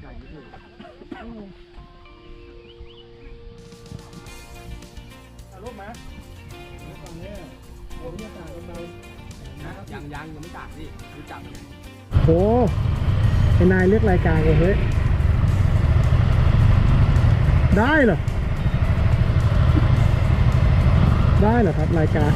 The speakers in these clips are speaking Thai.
ใจไม่ถูกถ่ายรูปไหมแล้วตอนนี้ผมจะจ่ายกันไปนะยังยังยังไม่จับพี่รู้จักกันไหมโหไอ้นายเลือกรายการเลยเฮ้ย ได้เหรอ ได้เหรอครับรายการ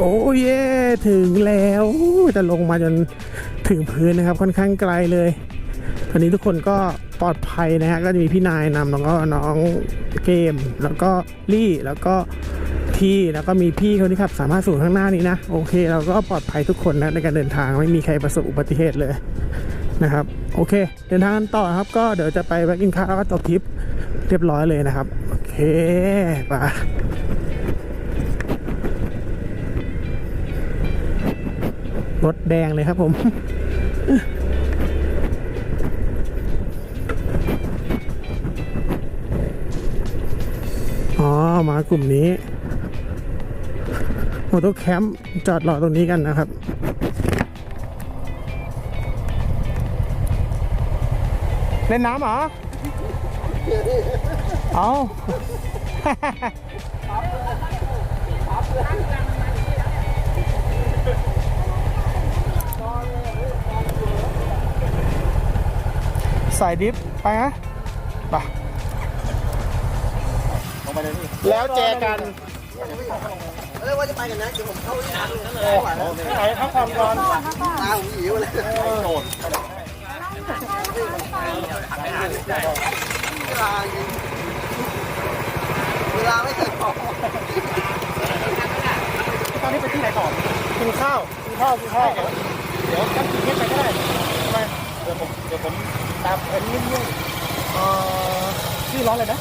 โอ้เย่ถึงแล้วจะลงมาจนถึงพื้นนะครับ ค่อนข้างไกลเลยตอนนี้ทุกคนก็ปลอดภัยนะฮะก็จะมีพี่นายนำแล้วก็น้องเกม แล้วก็ลี่แล้วก็พี่แล้วก็มีพี่คนที่ขับสามารถสูงข้างหน้านี้นะโอเค เราก็ปลอดภัยทุกคนนะในการเดินทางไม่มีใครประสบอุบัติเหตุเลยนะครับ โอเค เดินทางกันต่อครับ ก็เดี๋ยวจะไปแวะกินข้าวแล้วก็จบทริปเรียบร้อยเลยนะครับ โอเคไป รถแดงเลยครับผม อ๋อ มากลุ่มนี้โมโตแคมป์จอดรอตรงนี้กันนะครับเล่นน้ำเหรอ เอา สายดิฟไปฮะไปแล้วเจอกันเรียกว่าจะไปกันนะเดี๋ยวผมเข้าที่ร้านเลยไหนพักผ่อนก่อนตาผมหิวเลยโดดเวลายิงเวลาไม่เคยพอตอนนี้ไปที่ไหนก่อนกินข้าวกินข้าวกินข้าวเดี๋ยวกันกินเม็ดไปก็ได้ทำไมเดี๋ยวผมเดี๋ยวผมตามเอ็นนิ่งๆเอ่อชื่อร้อนเลยนะ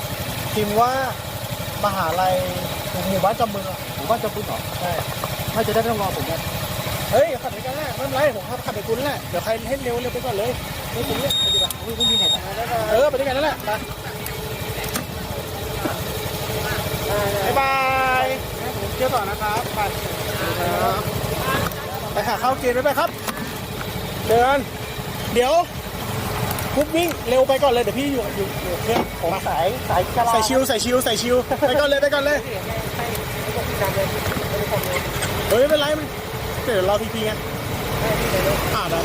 พิมพ์ว่ามหาลัยหมู่บ้านจำมึงอะหมู่บ้านจำมึงเหรอใช่ไม่จะได้ไม่ต้องรอผมนะเฮ้ยขับไปกันแน่ไม่เป็นไรผมขับขับไปคุณแหละเดี๋ยวใครให้เร็วเร็วไปก่อนเลยไม่คุณเนี่ยไปดีกว่าอุ้ยคุณมีไหนทางนั้นเออไปด้วยกันนั่นแหละไปบ๊ายบายผมเที่ยวต่อนะครับไปไปหาข้าวกินไปไปครับ เดิน เดี๋ยวคุกวิ่งเร็วไปก่อนเลยเดี๋ยวพี่อยู่อยู่อยู่เครื่องผมสายสายใส่ชิวใส่ชิวใส่ชิวไปก่อนเลยไปก่อนเลยเฮ้ยไม่เป็นไรมันเดี๋ยวรอพีพีไงอ่าได้